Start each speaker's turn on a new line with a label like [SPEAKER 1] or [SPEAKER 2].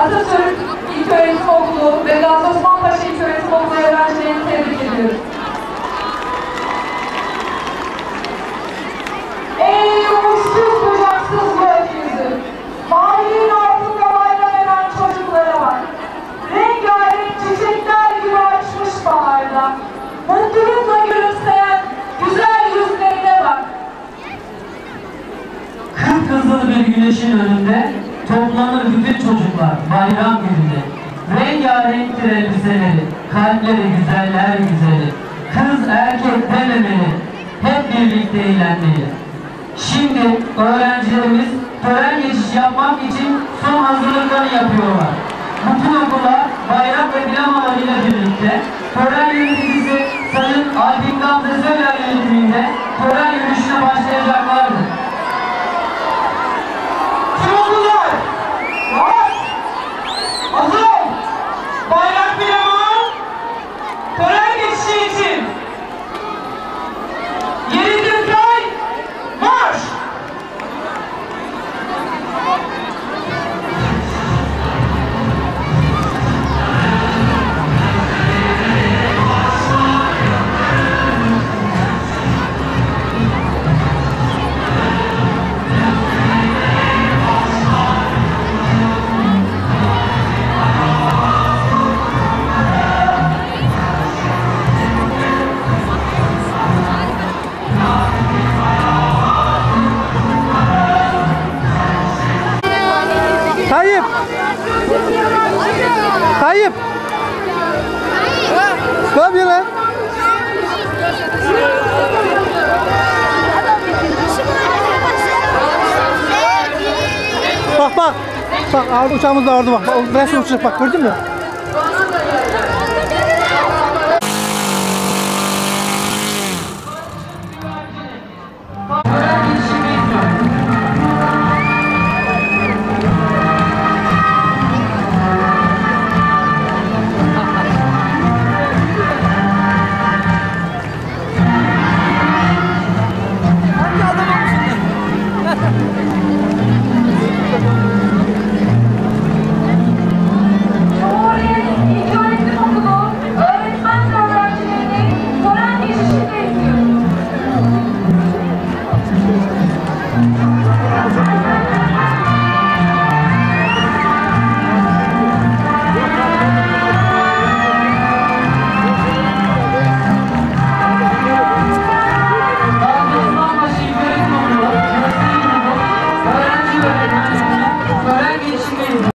[SPEAKER 1] Atatürk İlköğretim Okulu ve Gazi Osman Paşa İlköğretim Okulu öğrencilerini tebrik ediyorum. Ey uçsuz bucaksız gökyüzü, maviliğin altında bayram eden çocuklara bak. Rengarenk çiçekler gibi açmış baharda. Mutlulukla gülümseyen güzel yüzlerine bak.
[SPEAKER 2] Kıpkızıl bir güneşin önünde toplanır bütün çocuklar bayram gününde. Rengarenktir elbiseleri, kalpleri güzeller güzeli. Kız erkek dememeli, hep birlikte eğlenmeli. Şimdi öğrencilerimiz tören geçiş yapmak için son hazırlıklarını yapıyorlar. Bütün okullar bayrak ve plamalarıyla birlikte tören yöneticisi
[SPEAKER 3] Tayyip. Tayyip. Ne yapıyorsun lan? Bak bak. Bak abi uçağımız da orada bak. O resim uçacak bak gördün mü?